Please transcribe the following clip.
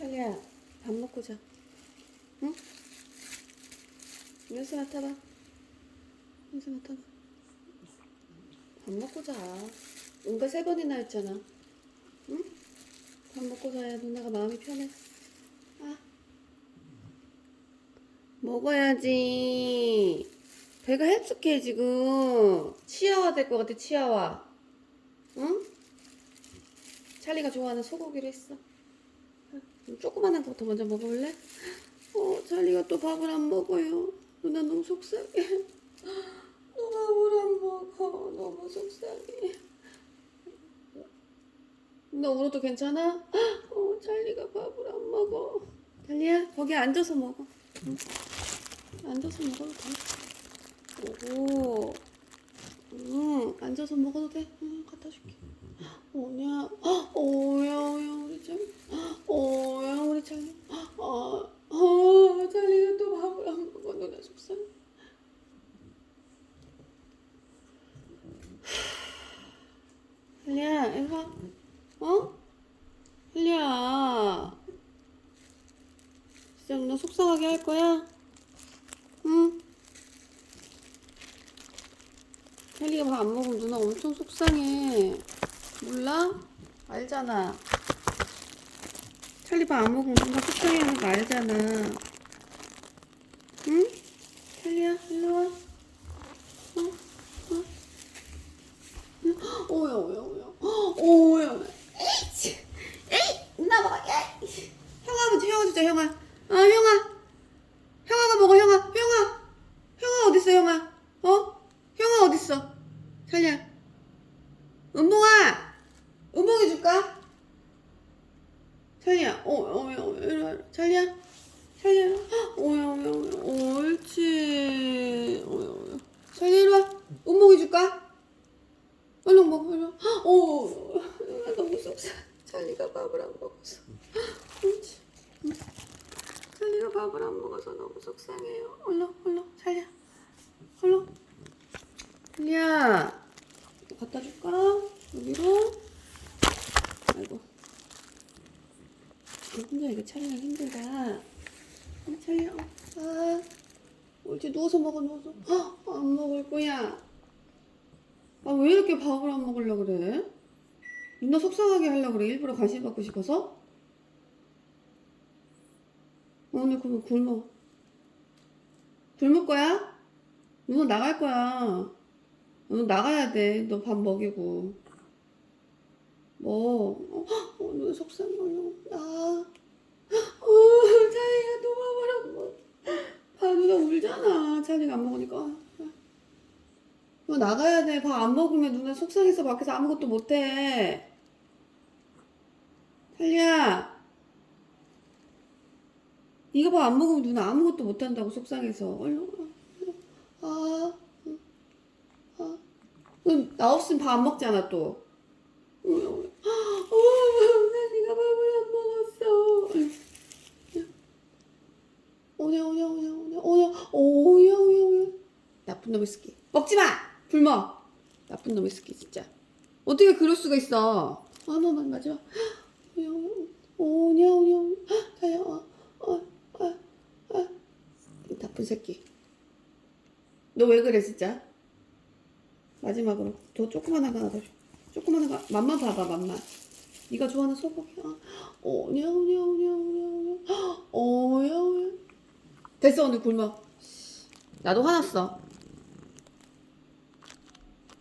찰리야, 밥 먹고 자. 응? 뉴스 맡아봐. 뉴스 맡아봐. 밥 먹고 자. 응가 세 번이나 했잖아. 응? 밥 먹고 자야 누나가 마음이 편해. 아. 먹어야지. 배가 헬쭉해 지금. 치아와 될 것 같아 치아와. 응? 찰리가 좋아하는 소고기를 했어. 조그만한 것부터 먼저 먹어볼래? 어, 찰리가 또 밥을 안 먹어요. 누나 너무 속상해. 너 밥을 안 먹어. 너무 속상해. 누나 울어도 괜찮아? 어, 찰리가 밥을 안 먹어. 찰리야, 거기 앉아서 먹어. 응. 앉아서 먹어도 돼. 오, 응, 앉아서 먹어도 돼. 응, 갖다 줄게. 오냐, 오야, 오야, 우리 찰리. 오야, 우리 찰리. 아, 아, 찰리가 또 밥을 안 먹어. 누나 속상해. 와. 어? 찰리야. 진짜 누나 속상하게 할 거야? 응? 찰리가 밥 안 먹으면 누나 엄청 속상해. 몰라? 알잖아. 찰리 밥 안 먹으면 누나 속상해하는 거 알잖아. 응? 찰리야, 일로 와. 어? 어? 응? 오야, 오야, 오야, 오야. 에이치! 에이! 누나 먹어. 에이! 형아 줘, 형아 주자, 형아. 아, 형아. 형아가 먹어, 형아. 형아. 형아 어딨어, 형아? 어? 형아 어딨어? 찰리야. 은봉아! 은봉이 줄까? 찰리야, 어, 어, 어, 이리 와. 찰리야, 찰리야, 오야, 오야, 오야, 옳지. 오야, 오야. 찰리 이리 와. 은봉이 줄까? 얼른 먹어, 이리 와. 오, 나 너무 속상. 밥을 안 먹어서. 찰리가 밥을 안 먹어서 너무 속상해요. 얼른, 찰리야, 얼른. 찰리야, 이거 갖다 줄까? 여기로. 아이고. 혼자 이거 촬영 힘들다. 어, 촬영. 아, 옳지 누워서 먹어 누워서. 헉, 안 먹을 거야. 아 왜 이렇게 밥을 안 먹으려 그래? 누나 속상하게 하려 그래? 일부러 관심 받고 싶어서? 오늘 그러면 굶어. 굶을 거야? 누나 나갈 거야. 너 나가야 돼. 너 밥 먹이고. 뭐, 어, 어, 누나 속상해. 아, 어, 안 먹어. 아, 누나 울잖아. 차이가 안 먹으니까. 너 나가야 돼. 밥 안 먹으면 누나 속상해서 밖에서 아무것도 못 해. 찰리야. 네가 밥안 먹으면 누나 아무것도 못 한다고 속상해서. 얼른. 아, 응. 아. 나 없으면 밥 안 먹잖아 또. 어, 나 네가 밥을 안 먹었어. 오냐 오냐 오냐 오냐 오냐 오냐 오냐 오냐 나쁜 놈의 새끼 먹지 마 굶어 나쁜 놈의 새끼 진짜 어떻게 그럴 수가 있어 한 번만 오냐 오냐 오냐 오냐. 자야 어어어어. 나쁜 새끼. 너 왜 그래 진짜? 마지막으로. 더 조그만한 거 하나 더 줘. 조그만한 거 맛만 봐봐 맛만. 네가 좋아하는 소고기. 아, 오냐 오냐 오냐 오냐 오냐. 오냐 오냐 됐어 오늘 굶어. 나도 화났어